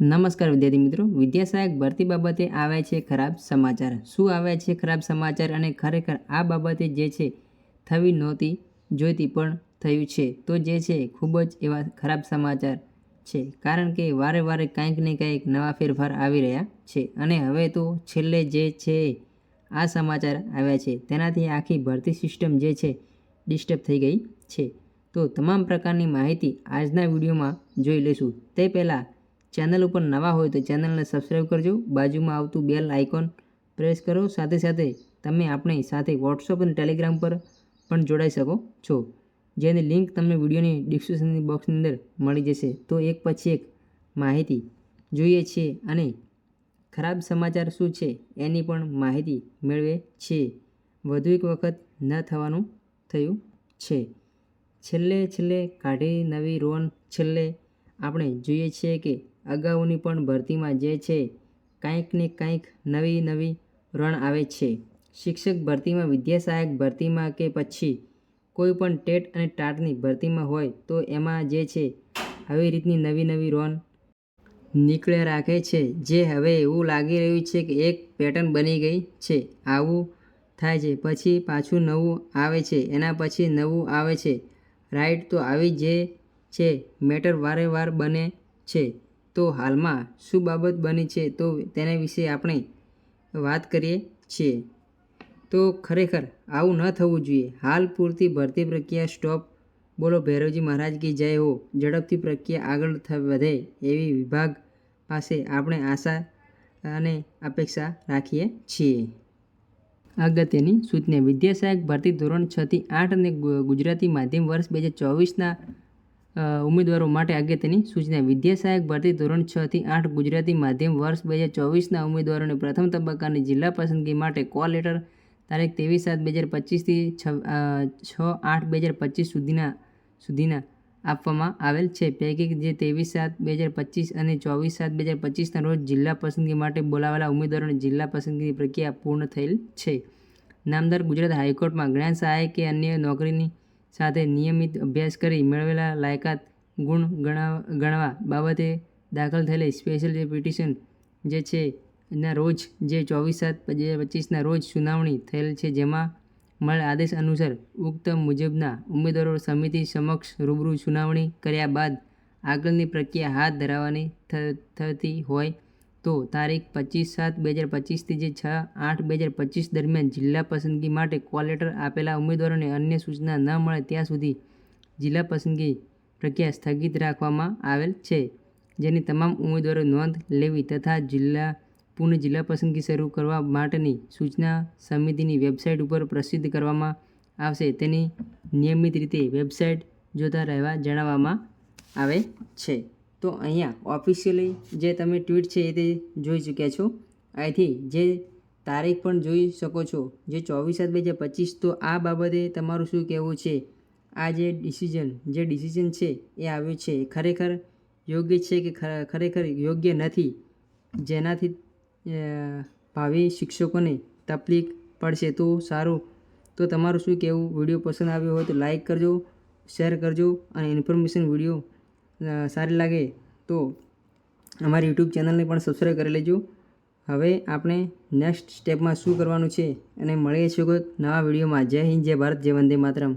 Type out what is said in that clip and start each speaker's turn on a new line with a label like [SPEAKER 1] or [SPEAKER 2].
[SPEAKER 1] નમસ્કાર વિદ્યાર્થી મિત્રો. વિદ્યા સહાયક ભરતી બાબતે આવ્યા છે ખરાબ સમાચાર. શું આવ્યા છે ખરાબ સમાચાર અને ખરેખર આ બાબતે જે છે થવી નહોતી જોઈતી પણ થયું છે. તો જે છે ખૂબ જ એવા ખરાબ સમાચાર છે. કારણ કે વારે વારે કાંઈક ને કાંઈક નવા ફેરફાર આવી રહ્યા છે. અને હવે તો છેલ્લે જે છે આ સમાચાર આવ્યા છે. તેનાથી આખી ભરતી સિસ્ટમ જે છે ડિસ્ટર્બ થઈ ગઈ છે. તો તમામ પ્રકારની માહિતી આજના વિડીયોમાં જોઈ લઈશું. તે પહેલાં ચેનલ ઉપર નવા હોય તો ચેનલને સબસ્ક્રાઈબ કરજો. બાજુમાં આવતું બેલ આઇકોન પ્રેસ કરો. સાથે સાથે તમે આપણી સાથે વોટ્સઅપ અને ટેલિગ્રામ પર પણ જોડાઈ શકો છો. જેની લિંક તમને વિડીયોની ડિસ્ક્રિપ્શનની બોક્સની અંદર મળી જશે. તો એક પછી એક માહિતી જોઈએ છીએ અને ખરાબ સમાચાર શું છે એની પણ માહિતી મેળવે છે. વધુ એક વખત ન થવાનું થયું છે. છેલ્લે છેલ્લે કાઢી નવી રોન છેલ્લે આપણે જોઈએ છીએ કે અગાઉની પણ ભરતીમાં જે છે, કાંઈક ને કાંઈક નવી નવી રણ આવે છે. શિક્ષક ભરતીમાં વિદ્યા સહાયક ભરતીમાં કે પછી કોઈ પણ ટેટ અને ટાટની ભરતીમાં હોય, તો એમાં જે છે, આવી રીતની નવી નવી રોન નીકળ્યા રાખે છે. જે હવે એવું લાગી રહ્યું છે કે એક પેટર્ન બની ગઈ છે. આવું થાય છે. પછી પાછું નવું આવે છે. એના પછી નવું આવે છે. રાઈટ તો આવી જે છે, મેટર વારે વાર બને છે. તો હાલમાં શું બાબત બની છે તો તેના વિશે આપણે વાત કરીએ છીએ. તો ખરેખર આવું ન થવું જોઈએ. હાલ પૂરતી ભરતી પ્રક્રિયા સ્ટોપ. બોલો ભૈરવજી મહારાજ કી જય હો. ઝડપથી પ્રક્રિયા આગળ વધે એવી વિભાગ પાસે આપણે આશા અને અપેક્ષા રાખીએ છીએ. અગત્યની સૂચના. વિદ્યાસહાયક ભરતી ધોરણ છથી આઠ અને ગુજરાતી માધ્યમ વર્ષ બે હજાર ચોવીસના ઉમેદવારો માટે અગત્યની સૂચના. વિદ્યા સહાયક ભરતી ધોરણ છ થી આઠ ગુજરાતી માધ્યમ વર્ષ બે હજાર ચોવીસના ઉમેદવારોને પ્રથમ તબક્કાની જિલ્લા પસંદગી માટે કોલ લેટર તારીખ ત્રેવીસ સાત બે હજાર પચીસથી છ છ આઠ બે હજાર પચીસ સુધીના સુધીના આપવામાં આવેલ છે. પૈકી જે ત્રેવીસ સાત બે હજાર પચીસ અને ચોવીસ સાત બે હજાર પચીસના રોજ જિલ્લા પસંદગી માટે બોલાવેલા ઉમેદવારોને જિલ્લા પસંદગી પ્રક્રિયા પૂર્ણ થયેલ છે. નામદાર ગુજરાત હાઈકોર્ટમાં જ્ઞાન સહાયક કે અન્ય નોકરીની સાથે નિયમિત અભ્યાસ કરી મેળવેલા લાયકાત ગુણ ગણા ગણવા બાબતે દાખલ થયેલી સ્પેશિયલ જે પિટિશન જે છે ના રોજ જે ચોવીસ સાત બે હજાર પચીસના રોજ સુનાવણી થયેલ છે, જેમાં મળેલ આદેશ અનુસાર ઉક્ત મુજબના ઉમેદવારો સમિતિ સમક્ષ રૂબરૂ સુનાવણી કર્યા બાદ આગળની પ્રક્રિયા હાથ ધરાવવાની થતી હોય તો તારીખ પચીસ સાત બે હજાર પચીસથી જે છ આઠ બે હજાર પચીસ દરમિયાન જિલ્લા પસંદગી માટે કોલ લેટર આપેલા ઉમેદવારોને અન્ય સૂચના ન મળે ત્યાં સુધી જિલ્લા પસંદગી પ્રક્રિયા સ્થગિત રાખવામાં આવેલ છે. જેની તમામ ઉમેદવારો નોંધ લેવી તથા જિલ્લા પૂર્ણ જિલ્લા પસંદગી શરૂ કરવા માટેની સૂચના સમિતિની વેબસાઇટ ઉપર પ્રસિદ્ધ કરવામાં આવશે. તેની નિયમિત રીતે વેબસાઇટ જોતા રહેવા જણાવવામાં આવે છે. તો અહીંયા ઓફિશિયલી જે તમે ટ્વીટ છે એ તે જોઈ ચૂક્યા છો. અહીંથી જે તારીખ પણ જોઈ શકો છો, જે ચોવીસ સાત બે હજાર પચીસ, તો આ બાબતે તમારું શું કહેવું છે? આ જે ડિસિઝન જે ડિસિઝન છે એ આવ્યું છે. ખરેખર યોગ્ય છે કે ખરેખર યોગ્ય નથી? જેનાથી ભાવિ શિક્ષકોને તકલીફ પડશે તો સારું. તો તમારું શું કહેવું? વીડિયો પસંદ આવ્યો હોય તો લાઈક કરજો શેર કરજો અને ઇન્ફોર્મેશન વીડિયો સારી લાગે તો અમારી યુટ્યુબ ચેનલને પણ સબસ્ક્રાઈબ કરી લેજો. હવે આપણે નેક્સ્ટ સ્ટેપમાં શું કરવાનું છે અને મળીએ છીએ નવા વિડીયોમાં જય હિન્દ, જય ભારત, જય વંદે માતરમ.